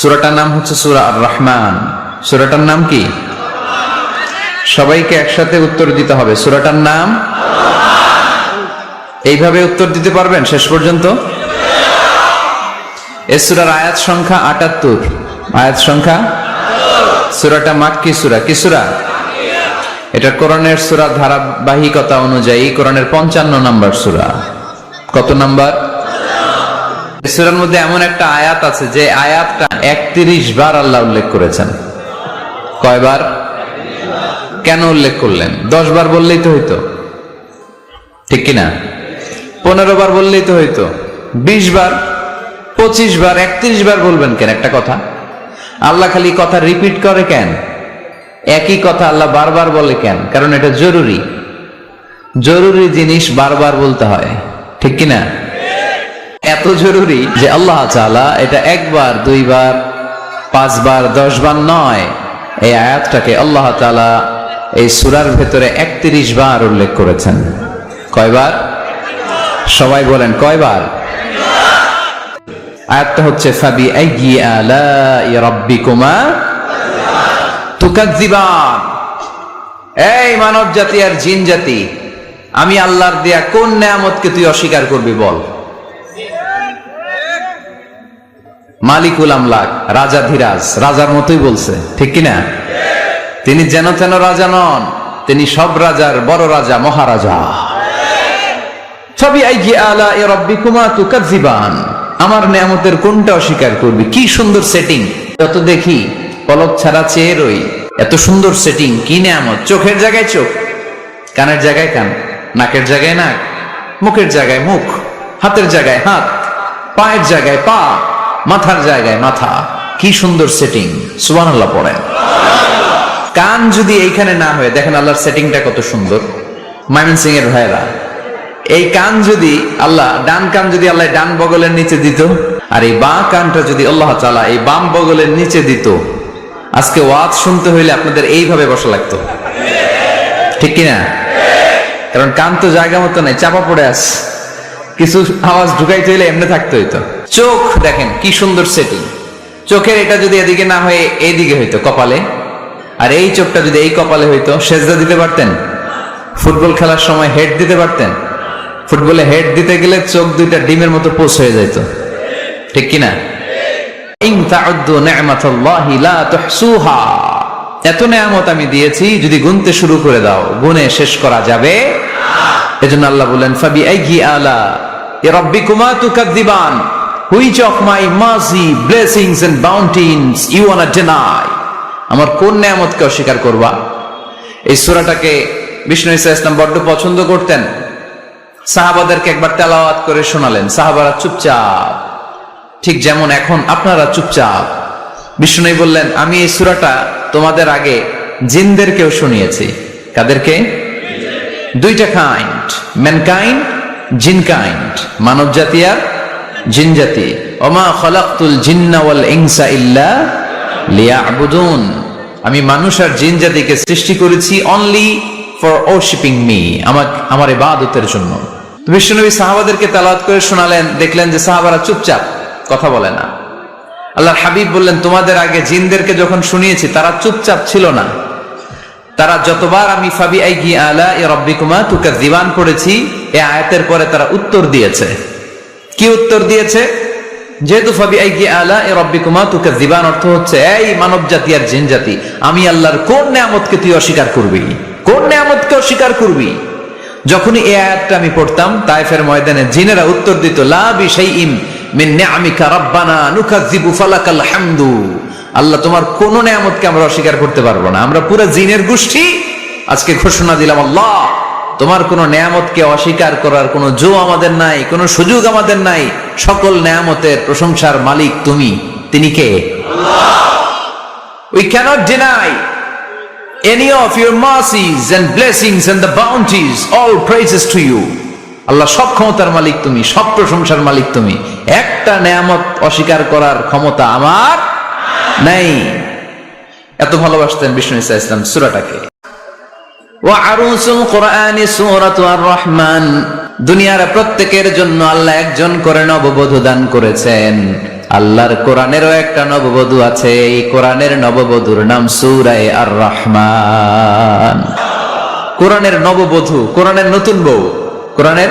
সুরাটার নাম হচ্ছে সুরা আর রহমান সুরাটার নাম কি? সবাইকে একসাথে উত্তর দিতে হবে। সুরাটার নাম? এইভাবে উত্তর দিতে পারবেন? শেষ পর্যন্ত? এ সুরার আয়াত সংখ্যা আটাত্তর। আয়াত সংখ্যা সুরাটা মাক্কি সুরা। কি সুরা? এটা কোরআনের সুরা ধারাবাহিকতা অনুযায়ী কোরআনের পঞ্চান্ন নাম্বার সুরা। কত নাম্বার? সুরার মধ্যে এমন একটা আয়াত আছে যে আয়াতটা একত্রিশ বার আল্লাহ উল্লেখ করেছেন। কয়বার? কেন উল্লেখ করলেন? দশ বার বললেই তো হইতো। ঠিক কিনা? পনেরো বার বললেই তো হইতো। বিশ বার? পঁচিশ বার? একত্রিশ বার বলবেন কেন? একটা কথা। আল্লাহ খালি কথা রিপিট করে কেন? একই কথা আল্লাহ বারবার বলে কেন? কারণ এটা জরুরি। জরুরি জিনিস বারবার বলতে হয়। ঠিক কিনা? এত জরুরি যে আল্লাহ তাআলা এটা একবার, দুইবার, পাঁচবার, দশবার নয়, এই আয়াতটাকে আল্লাহ তাআলা এই সুরার ভেতরে একত্রিশ বার উল্লেখ করেছেন। কয়বার? সবাই বলেন কয়বার? আয়াতটা হচ্ছে ফাবি আইয়ি আলাই রাব্বিকুমা এই মানব জাতি আর জিন জাতি আমি আল্লাহর দেয়া কোন নেয়ামতকে তুই অস্বীকার করবি বল? মালিকুল আমলাক, রাজা ধীরাজ, রাজার মতোই বলছে, ঠিক কিনা? তিনি যেন তেন রাজা নন, তিনি সব রাজার বড় রাজা, মহারাজা। আমার নেয়ামতের কোনটা অস্বীকার করবি? কি সুন্দর সেটিং যত দেখি পলক ছাড়া চেয়ে রই, এত সুন্দর সেটিং কি নেয়ামত? চোখের জায়গায় চোখ, কানের জায়গায় কান, নাকের জায়গায় নাক, মুখের জায়গায় মুখ, হাতের জায়গায় হাত, পায়ের জায়গায় পা মাথার জায়গায় মাথা। কি সুন্দর সেটিং সুবান আল্লাহ পড়েন। কান যদি এইখানে না হয়ে, দেখেন আল্লাহর সেটিংটা কত সুন্দর। মাইমন সিং এর ভাইরা এই কান যদি আল্লাহ, ডান কান যদি আল্লাহ ডান বগলের নিচে দিত, আর এই বাঁ কানটা যদি আল্লাহ চালা এই বাম বগলের নিচে দিত, আজকে ওয়াজ শুনতে হইলে আপনাদের এইভাবে বসা লাগতো। ঠিক কিনা? কারণ কান তো জায়গা মতো নাই, চাপা পড়ে আস কিছু আওয়াজ ঢুকাইতে হইলে এমনি থাকতে হইতো। চোখ দেখেন, কি সুন্দর সেটিং চোখের এটা যদি এদিকে না হয়ে এইদিকে হইতো কপালে, আর এই চোখটা যদি এই কপালে হইতো, সেজদা দিতে পারতেন? ফুটবল খেলার সময় হেড দিতে পারতেন? ফুটবলে হেড দিতে গেলে চোখ দুইটা ডিমের মতো পোষ হয়ে যাইত। ঠিক কিনা? এত নেয়ামত আমি দিয়েছি, যদি গুনতে শুরু করে দাও, গুনে শেষ করা যাবে? এজন্য আল্লাহ বলেন ফাবি আলা which of my blessings and bounties you deny আমার কোন নেয়ামতকে অস্বীকার করবা? এই সূরাটাকে বিষ্ণু ইসা ইসলাম বড্ড পছন্দ করতেন। সাহাবাদেরকে একবার তেলাওয়াত করে শোনালেন, সাহাবারা চুপচাপ। ঠিক যেমন এখন আপনারা চুপচাপ। বিষ্ণু বললেন, আমি এই সুরাটা তোমাদের আগে জিনদেরকেও শুনিয়েছি। কাদেরকে? দুইটা কাইন্ড ম্যানকাইন্ড জিন কাইন্ড, মানব জাতি আর জিন জাতি। ওমা ইনসা ইল্লা লিয়াবুদুন। আমি মানুষ আর জিন জাতিকে সৃষ্টি করেছি অনলি ফর ওরশিপিং মি আমার আমার ইবাদতের জন্য। বিশ্বনবী সাহাবাদেরকে তালাত করে শোনালেন, দেখলেন যে সাহাবারা চুপচাপ কথা বলে না। আল্লাহর হাবিব বললেন, তোমাদের আগে জিনদেরকে যখন শুনিয়েছি, তারা চুপচাপ ছিল না। তারা যতবার আমি ফাবি আইগি আলা এ রব্বিকুমা তুকা দিবান পড়েছি, এ আয়াতের পরে তারা উত্তর দিয়েছে। কি উত্তর দিয়েছে? যেহেতু ফাবি আইগি আলা এ রব্বিকুমা তুকা দিবান অর্থ হচ্ছে, এই মানব জাতি আর জিন জাতি আমি আল্লাহর কোন নিয়ামতকে তুই অস্বীকার করবি? কোন নিয়ামতকে অস্বীকার করবি? যখনই এই আয়াতটা আমি পড়তাম তাইফের ময়দানে জিনেরা উত্তর দিত, লা বিশাইইম মিন নিআমিকা রাব্বানা নুকাযযিবু ফালাকাল হামদু। আল্লাহ তোমার কোন নিয়ামতকে আমরা অস্বীকার করতে পারব না আমরা পুরো জিনের গোষ্ঠী আজকে ঘোষণা দিলাম, আল্লাহ, তোমার কোন নেয়ামতকে অস্বীকার করার কোনো জো আমাদের নাই, কোনো সুযোগ আমাদের নাই সকল নেয়ামতের প্রশংসার মালিক তুমি তিনি কে We cannot deny any of your mercies and blessings and the bounties. All praises to you. Allah সব ক্ষমতার মালিক তুমি, সব প্রশংসার মালিক তুমি একটা নেয়ামত অস্বীকার করার ক্ষমতা আমার নাই। এত ভালোবাসতেন বিষ্ণু ইসা ইসলাম সুরাটাকে। দুনিয়ার প্রত্যেকের জন্য আল্লাহ একজন করে নববধূ দান করেছেন। আল্লাহর কোরআনেরও একটা নববধূ আছে, এই কোরআনের নববধূর নাম সূরায়ে আর রহমান কোরআনের নববধূ, কোরআনের নতুন বউ, কোরআনের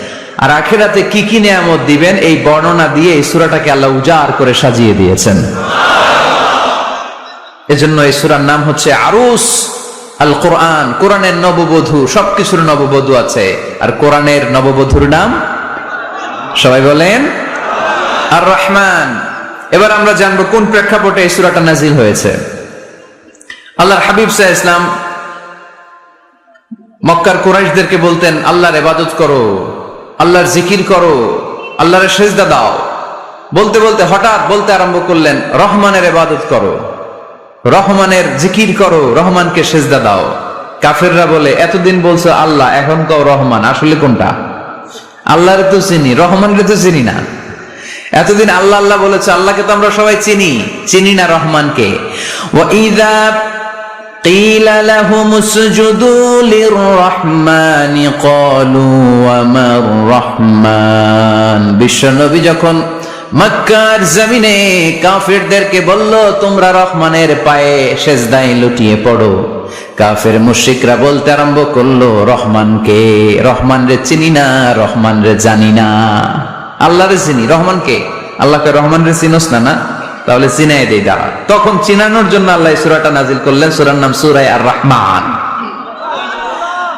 আর আখেরাতে কি কি নেয়ামত দিবেন, এই বর্ণনা দিয়ে এই সূরাটাকে আল্লাহ উজাড় করে সাজিয়ে দিয়েছেন। এজন্য এই সূরার নাম হচ্ছে আরুস আল কোরআন কোরআনের নববধূ, সবকিছুর নববধূ আছে। আর কোরআনের নববধূর নাম? সবাই বলেন? আর রহমান এবার আমরা জানব কোন প্রেক্ষাপটে এই সূরাটা নাজিল হয়েছে। আল্লাহর হাবিব সাহ ইসলাম মক্কার কোরাইশদেরকে বলতেন, আল্লাহর এবাদত করো। আল্লাহর জিকির করো, আল্লাহর সেজদা দাও। বলতে বলতে হঠাৎ বলতে আরম্ভ করলেন, রহমানের এবাদত করো, রহমানের জিকির করো, রহমানকে সেজদা দাও। কাফেররা বলে, এতদিন বলছো আল্লাহ, এখন কও রহমান, আসলে কোনটা? আল্লাহরে তো চিনি রহমানকে তো চিনি না। এতদিন আল্লাহ আল্লাহ বলেছে, আল্লাহকে তো আমরা সবাই চিনি চিনি না রহমানকে। ও ইদা قِيلَ لَهُمُ اسْجُدُوا لِلرَّحْمَنِ قَالُوا وَمَا الرَّحْمَنُ বিশ্বনবী যখন মক্কার জমিনে কাফেরদেরকে বলল তোমরা রহমানের পায়ে সেজদায় লুটিয়ে পড়ো কাফের মুশরিকরা বলতে আরম্ভ করলো রহমানকে রহমান রে চিনি না রহমান রে জানি না আল্লাহরে চিনি রহমানকে আল্লাহকে রহমান রে চিনোস না না তাহলে চিনাই দেই, দাঁড়া। তখন চিনানোর জন্য আল্লাহ সুরাটা নাজিল করলেন, সুরার নাম সুরাই আর রহমান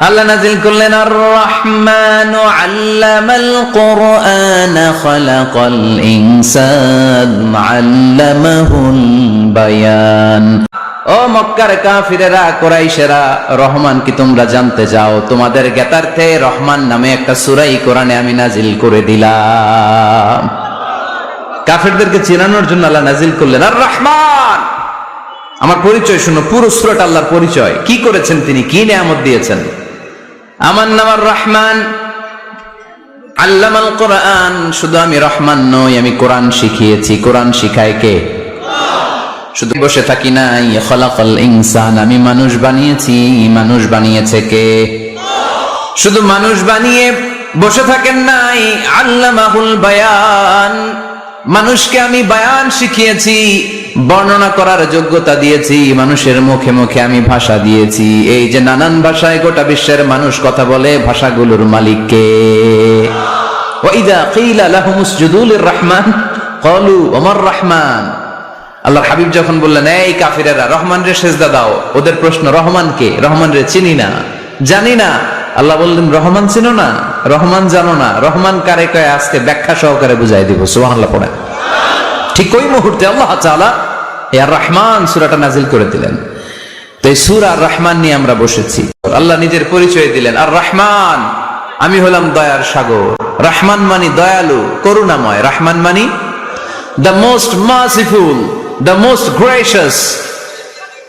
আল্লাহ নাজিল করলেন আর রহমান বায়ান। ও রহমান কি তোমরা জানতে যাও তোমাদের জ্ঞাতার্থে রহমান নামে একটা সুরাই কোরআনে আমি নাজিল করে দিলাম। কাফেরদেরকে চেনানোর জন্য আল্লাহ নাজিল করলেন, আর রহমান! আমার পরিচয় শুনো, পুরো সুরাট আল্লাহর পরিচয়। কি করেছেন তিনি? কি নেয়ামত দিয়েছেন? আমার নাম আর রহমান। আল্লামাল কোরআন। শুধু আমি রহমান নই, আমি কোরআন শিখিয়েছি। কোরআন শিখায় কে? শুধু বসে থাকি নাই। খলাকল ইনসান, আমি মানুষ বানিয়েছি। মানুষ বানিয়েছে কে? শুধু মানুষ বানিয়ে বসে থাকেন নাই। আল্লামাহুল বায়ান। মানুষকে আমি বায়ান শিখিয়েছি, বর্ণনা করার যোগ্যতা দিয়েছি, মানুষের মুখে মুখে আমি ভাষা দিয়েছি। এই যে নানান ভাষায় গোটা বিশ্বের মানুষ কথা বলে, ভাষাগুলোর মালিককে রহমান কলু ওমর রহমান। আল্লাহর হাবিব যখন বললেন, এই কাফিরেরা রহমান রে সেজদা দাও। ওদের প্রশ্ন, রহমান কে? রহমান রে চিনি না। জানি না। আল্লাহ বললেন, রহমান চিনো না? রহমান জানো না, রহমান কারে কয়ে আজকে ব্যাখ্যা সহকারে বুঝাই দিব, সুবহানাল্লাহ পড়ে ঠিক ওই মুহূর্তে আল্লাহ আর রহমান সূরাটা নাজিল করে দিলেন। তো এই সূরা আর রহমান নিয়ে আমরা বসেছি। আল্লাহ নিজের পরিচয় দিলেন, আর রহমান, আমি হলাম দয়ার সাগর। রহমান মানি দয়ালু, করুণাময়। রহমান মানি the most merciful the most gracious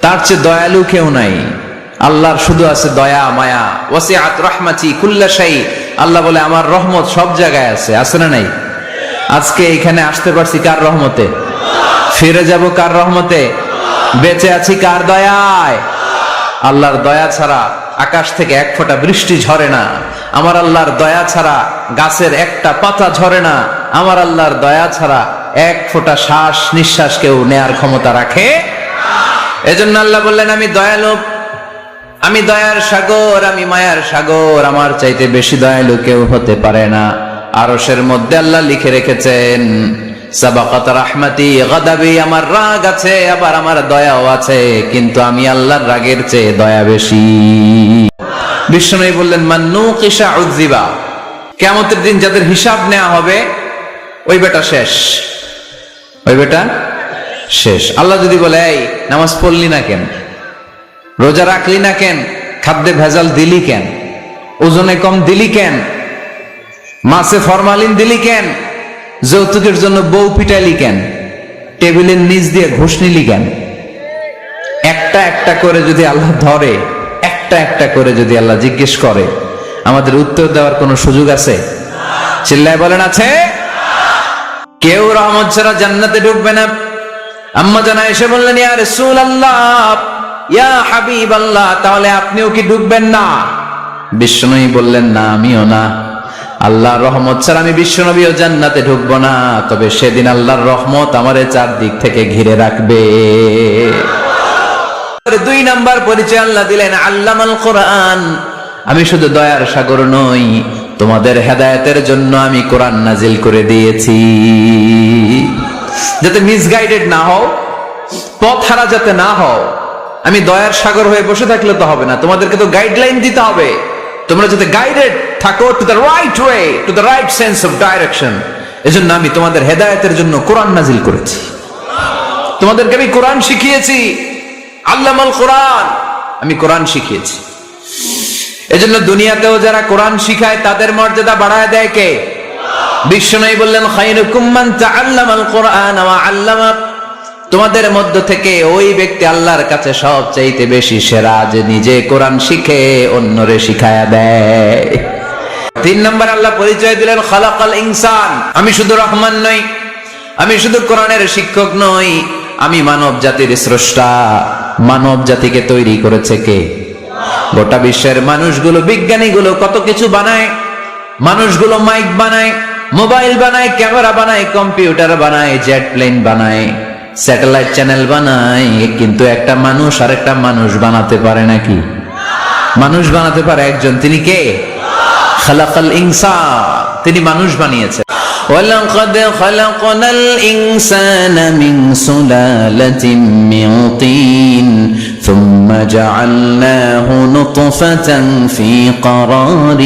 তার চেয়ে দয়ালু কেউ নাই। আল্লাহর শুধু আছে দয়া, মায়া। ওয়াসিআত রাহমাতি কুল্লা শাই। আল্লাহ বলে, আমার রহমত সব জায়গায় আছে। আছে না নাই? আজকে এখানে আসতে পারছি কার রহমতে? ফিরে যাব কার রহমতে? বেঁচে আছি কার দয়ায়? আল্লাহর দয়া ছাড়া আকাশ থেকে এক ফোঁটা বৃষ্টি ঝরে না। আমার আল্লাহর দয়া ছাড়া গাছের একটা পাতা ঝরে না। আমার আল্লাহর দয়া ছাড়া এক ফোঁটা শ্বাস নিঃশ্বাস কেউ নেয়ার ক্ষমতা রাখে? এজন্য আল্লাহ বললেন, আমি দয়ালু আমি দয়ার সাগর, আমি মায়ার সাগর, আমার চাইতে বেশি দয়ালু কেউ হতে পারে না। আরশের মধ্যে আল্লাহ লিখে রেখেছেন, সাবাকাত আমার রাগ আছে, আবার আমার দয়াও আছে, কিন্তু আমি আল্লাহর রাগের চেয়ে দয়া বেশি। বিষ্ণু বললেন, মান্নু কিসা উদ্দিবা কেমতের দিন যাদের হিসাব নেওয়া হবে, ওই বেটা শেষ। ওই বেটা শেষ। আল্লাহ যদি বলে, এই, নামাজ পড়লি না কেন? রোজা রাখলি না কেন? খাদ্যে ভেজাল দিলি কেন? ওজনে কম দিলি কেন? মাছে ফরমালিন দিলি কেন? যৌতুকের জন্য বউ পিটাইলি কেন? টেবিলের নিচ দিয়ে ঘুষ নিলি কেন? একটা একটা করে যদি আল্লাহ ধরে, একটা একটা করে যদি আল্লাহ জিজ্ঞেস করে, আমাদের উত্তর দেওয়ার কোনো সুযোগ আছে? চিল্লায় বলেন, আছে? কেউ রহমত ছাড়া জান্নাতে ঢুকবে না। আম্মা জানা এসে বললেন আল্লাহ ইয়া হাবিব আল্লাহ তাহলে আপনিও কি ঢুকবেন না? বিষ্ণুই বললেন, না, আমিও না। আল্লাহর রহমত ছাড়া আমি বিশ্বনবীও জান্নাতে ঢুকবো না। তবে সেদিন আল্লাহর রহমত আমারে চারদিক থেকে ঘিরে রাখবে। দুই নাম্বার পরিচয় আল্লাহ দিলেন, আল্লামাল কোরআন। আমি শুধু দয়ার সাগর নই, তোমাদের হেদায়েতের জন্য আমি কোরআন নাজিল করে দিয়েছি। যাতে মিসগাইডেড না হও পথ হারা যাতে না হও আমি দয়ার সাগর হয়ে বসে থাকলে তো হবে না। তোমাদেরকে তো গাইডলাইন দিতে হবে। তোমরা যদি গাইডেড থাকো to the right way to the right sense of direction এজন্য আমি তোমাদের হেদায়েতের জন্য কোরআন নাজিল করেছি। তোমাদেরকে আমি কোরআন শিখিয়েছি। আল্লামাল কোরআন। আমি কোরআন শিখিয়েছি। এজন্য দুনিয়াতেও যারা কোরআন শিখায়, তাদের মর্যাদা বাড়ায় দেয় কে? বিশ্বনবী বললেন, খায়রুকুম মান তাআল্লামাল কোরআন ওয়া আল্লামা তোমাদের মধ্য থেকে ওই ব্যক্তি আল্লাহর কাছে সবচাইতে বেশি সেরা যে নিজে কোরআন শিখে অন্যরে শিখায়া দেয়। তিন নম্বর আল্লাহ পরিচয় দিলেন, খালাকাল ইনসান। আমি শুধু রহমান নই, আমি শুধু কোরআনের শিক্ষক নই, আমি মানব জাতির স্রষ্টা। মানব জাতিকে তৈরি করেছে কে? গোটা বিশ্বের মানুষগুলো, বিজ্ঞানীগুলো কত কিছু বানায়, মানুষগুলো মাইক বানায়, মোবাইল বানায়, ক্যামেরা বানায়, কম্পিউটার বানায়, জেট প্লেন বানায়। স্যাটেলাইট চ্যানেল বানায় কিন্তু একটা মানুষ আর একটা মানুষ বানাতে পারে নাকি মানুষ বানাতে পারে একজন তিনি কে খালাকাল ইনসান তিনি মানুষ বানিয়েছেন ولقد خلقنا الإنسان من سلالة من طين ثم جعلناه نطفة في قرار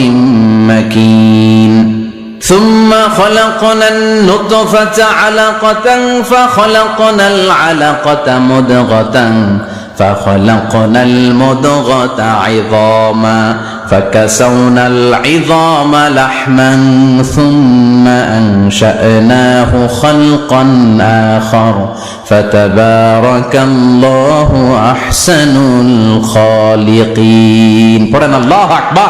مكين ثم خلقنا النطفة علقة فخلقنا العلقة مدغة فخلقنا المدغة عظاما فكسونا العظام لحما ثم أنشأناه خلقا آخر. فتبارك الله أحسن الخالقين. قرن الله أكبر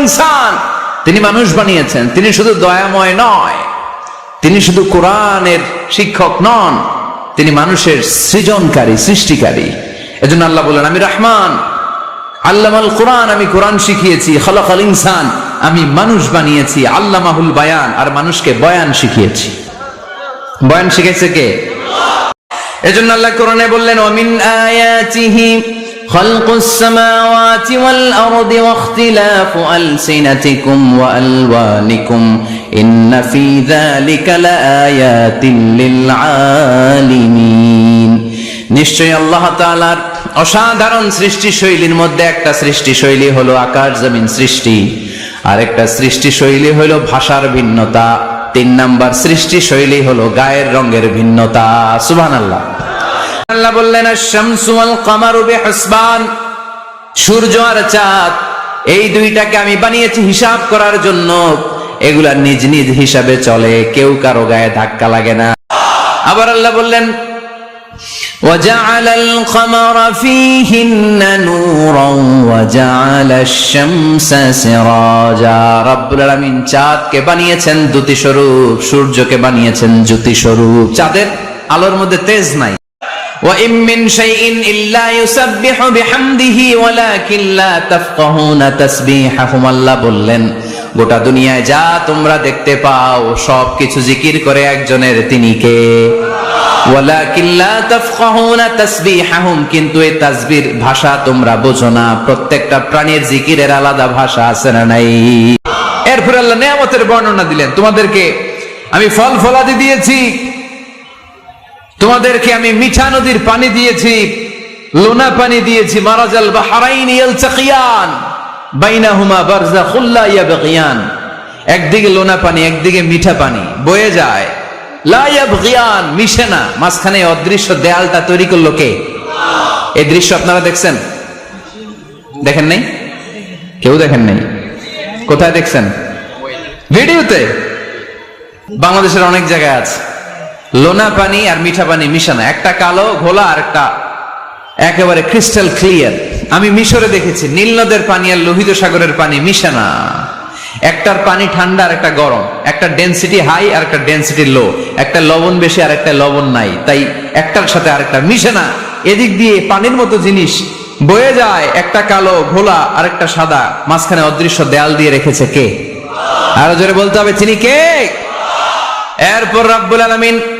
ইনসান। তিনি মানুষ বানিয়েছেন। তিনি শুধু দয়াময় নয়, তিনি শুধু কোরআনের শিক্ষক নন, তিনি মানুষের সৃজনকারী, সৃষ্টিকারী। এজন্য আল্লাহ বলেন আমি রহমান, আল্লামাল কোরআন, আমি কোরআন শিখিয়েছি, খলকাল ইনসান, আমি মানুষ বানিয়েছি, আল্লামাহুল বায়ান, আর মানুষকে বয়ান শিখিয়েছি। বয়ান শিখেছে কে? এজন্য আল্লাহ কোরআনে বললেন অমিন আয়াতিহি خلق السماوات والأرض واختلاف ألسنتكم وألوانكم إن في ذلك لآيات للعالمين নিশ্চয়ই আল্লাহ তাআলার অসাধারণ সৃষ্টি শৈলীর মধ্যে একটা সৃষ্টি শৈলী হলো আকাশ জমিন সৃষ্টি আর একটা সৃষ্টি শৈলী হলো ভাষার ভিন্নতা তিন নাম্বার সৃষ্টি শৈলী হলো গায়ের রঙের ভিন্নতা সুবহানাল্লাহ আল্লাহ বললেন শামসু আল কামারু বিহসবান সূর্য আর চাঁদ এই দুইটাকে আমি বানিয়েছি হিসাব করার জন্য এগুলা নিজ নিজ হিসাবে চলে কেউ কারো গায়ে ধাক্কা লাগে না আবার আল্লাহ বললেন وجعل القمر فيهن نورا وجعل الشمس سراجا রব্বুল আলামিন চাঁদকে বানিয়েছেন দ্যুতি স্বরূপ সূর্যকে বানিয়েছেন জ্যোতি স্বরূপ চাঁদের আলোর মধ্যে তেজ নাই وإن من شيء إلا يسبح بحمده ولكن لا تفقهون تسبيحهم আল্লাহ বললেন গোটা দুনিয়ায় যা তোমরা দেখতে পাও সব কিছু জিকির করে একজনের তিনি কে ওয়ালাকিন লা তাফকাহুনা তাসবিহাহুম কিন্তু এই তাসবির ভাষা তোমরা বোঝো না প্রত্যেকটা প্রাণীর জিকিরের আলাদা ভাষা আছে না নাই এরপর আল্লাহ নিয়ামতের বর্ণনা দিলেন তোমাদেরকে আমি ফল ফলাদি দিয়েছি তোমাদেরকে আমি মিঠা নদীর পানি দিয়েছি, লোনা পানি দিয়েছি, মারাজাল বা বাহারাইন ইয়ালতাকিয়ান, বাইনাহুমা বারজাখুল লা ইয়াবগিয়ান। একদিকে লোনা পানি, একদিকে মিঠা পানি, বয়ে যায়। লাইয়াবগিয়ান মিশে না। মাঝখানে অদৃশ্য দেয়ালটা তৈরি করল কে? এই দৃশ্য আপনারা দেখছেন? দেখেন নাই? কেউ দেখেন নাই? কোথায় দেখছেন? ভিডিওতে? বাংলাদেশের অনেক জায়গায় আছে। লোনা পানি আর মিঠা পানি মিশানো। একটা কালো, ঘোলা আর একটা একেবারে ক্রিস্টাল ক্লিয়ার আমি মিশরে দেখেছি, নীল নদের পানি আর লোহিত সাগরের পানি মিশানা। একটার পানি ঠান্ডা আর একটা গরম। একটা ডেন্সিটি হাই আর একটা ডেন্সিটি লো একটা লবণ বেশি আর একটা লবণ নাই। তাই একটার সাথে আরেকটা মিশে না এদিক দিয়ে পানির মতো জিনিস বয়ে যায়, একটা কালো, ঘোলা আর একটা সাদা। মাঝখানে অদৃশ্য দেয়াল দিয়ে রেখেছে কে? আরও জোরে বলতে হবে, তিনি কে? এরপর রাব্বুল আলামিন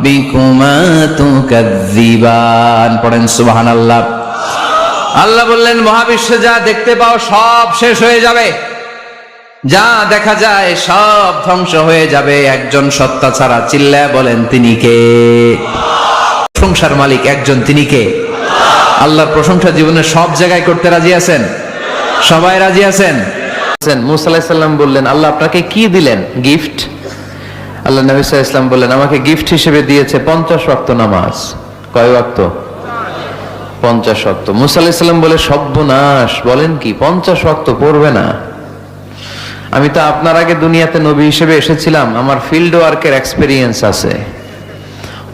ربكما تكذبان পড়েন সুবহান আল্লাহ আল্লাহ বললেন মহাবিশ্বে যা দেখতে পাও সব শেষ হয়ে যাবে যা দেখা যায় সব ধ্বংস হয়ে যাবে একজন সত্তা ছাড়া চিল্লা বলেন তিনি কে প্রশংসার মালিক একজন তিনি কে আল্লাহর প্রশংসা জীবনে সব জায়গায় করতে রাজি আছেন সবাই রাজি আছেন মুসা আলাহিসাল্লাম বললেন আল্লাহ আপনাকে কি দিলেন গিফট আল্লাহ নবী ইসলাম বললেন, আমাকে গিফট হিসেবে দিয়েছে পঞ্চাশ ওয়াক্ত নামাজ। কয় ওয়াক্ত? পঞ্চাশ ওয়াক্ত। মুসা আলাইহিস সালাম বলে, সর্বনাশ, বলেন কি, পঞ্চাশ ওয়াক্ত পড়বে না। আমি তো আপনার আগে দুনিয়াতে নবী হিসেবে এসেছিলাম, আমার ফিল্ড ওয়ার্কের এক্সপিরিয়েন্স আছে।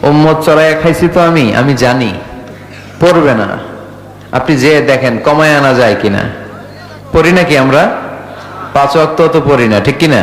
ওম্মদ চড়াইয়া খাইছি তো আমি আমি জানি, পড়বে না। আপনি যে দেখেন, কমায় আনা যায় কিনা? পড়ি নাকি আমরা? পাঁচ অক্ত তো পড়ি না, ঠিক কিনা?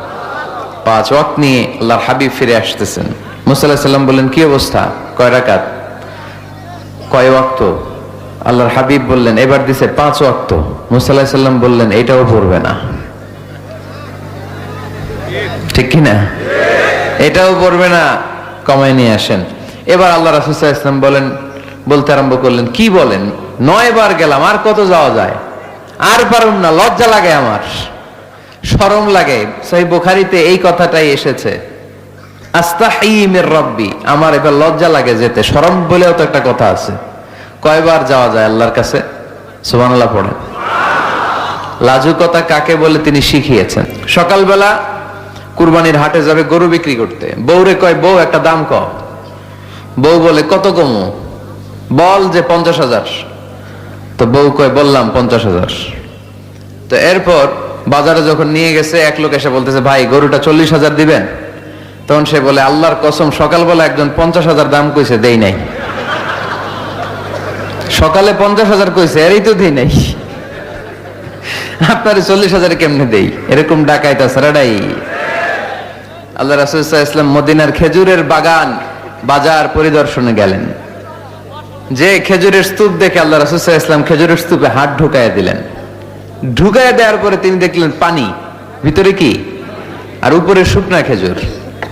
পাঁচ ওয়াক্ত নিয়ে আল্লাহর হাবিব ফিরে আসতেছেন। মুসা আলাহিসাল্লাম বললেন, কি অবস্থা? কয় রাকাত? কয় ওয়াক্ত। আল্লাহর হাবিব বললেন, এবার দিছে পাঁচ ওয়াক্ত। মুসা আলাহিসাল্লাম বললেন, এটাও পড়বে না। ঠিক কিনা এটাও পড়বে না। কমায় নিয়ে আসেন। এবার আল্লাহ রাসুসাহ ইসলাম বলেন, বলতে আরম্ভ করলেন, কি বলেন? নয় বার গেলাম, আর কত যাওয়া যায়? আর পারুম না, লজ্জা লাগে আমার। সরম লাগে। সেই বোখারিতে এই কথাটাই এসেছে। আস্তাহিমের রব্বি। আমার এবার লজ্জা লাগে যেতে। সরম বলেও তো একটা কথা আছে। কয়বার যাওয়া যায় আল্লাহর কাছে? সুবহানাল্লাহ পড়েন লাজুকতা কাকে বলে তিনি শিখিয়েছেন। সকালবেলা কুরবানির হাটে যাবে গরু বিক্রি করতে। বউরে কয়, বউ, একটা দাম ক বউ বলে, কত কমু? বল যে পঞ্চাশ হাজার। তো বউ কয়, বললাম পঞ্চাশ হাজার। তো এরপর বাজারে যখন নিয়ে গেছে, এক লোক এসে বলতেছে, ভাই, গরুটা চল্লিশ হাজার দিবেন? তখন সে বলে, আল্লাহর কসম, সকালবেলা একজন পঞ্চাশ হাজার দাম কইছে, দেই নাই। সকালে পঞ্চাশ হাজার কইছে, এরই তো দেই নাই। আপনার চল্লিশ হাজার কেমনে দেই? এরকম ডাকাইতা সারাডাই আল্লাহ রাসুল ইসলাম মদিনার খেজুরের বাগান বাজার পরিদর্শনে গেলেন। যে খেজুরের স্তূপ দেখে আল্লাহ রাসুল ইসলাম খেজুরের স্তূপে হাত ঢুকাইয়া দিলেন। ঢুকাইয়া দেওয়ার পরে তিনি দেখলেন পানি। ভিতরে কি? আর উপরে শুকনা খেজুর।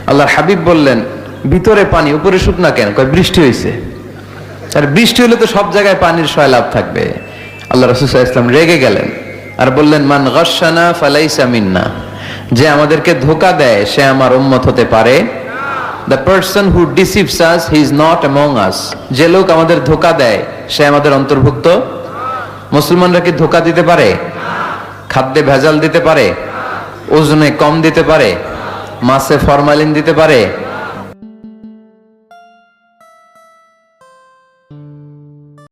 আল্লাহর হাবিব বললেন, ভিতরে পানি, উপরে শুকনা কেন? কয়, বৃষ্টি হয়েছে আর বৃষ্টি হলে তো সব জায়গায় পানির সয়লাভ থাকবে। আল্লাহ রসুল ইসলাম রেগে গেলেন আর বললেন, মান গসানা ফালাইসা মিন্না। যে আমাদেরকে ধোকা দেয়, সে আমার উম্মত হতে পারে। The person who deceives us he is not among us যে লোক আমাদের ধোকা দেয়, সে আমাদের অন্তর্ভুক্ত মুসলমানরা কি ধোকা দিতে পারে? খাদ্যে ভেজাল দিতে পারে? ওজনে কম দিতে পারে? মাছে ফরমালিন দিতে পারে?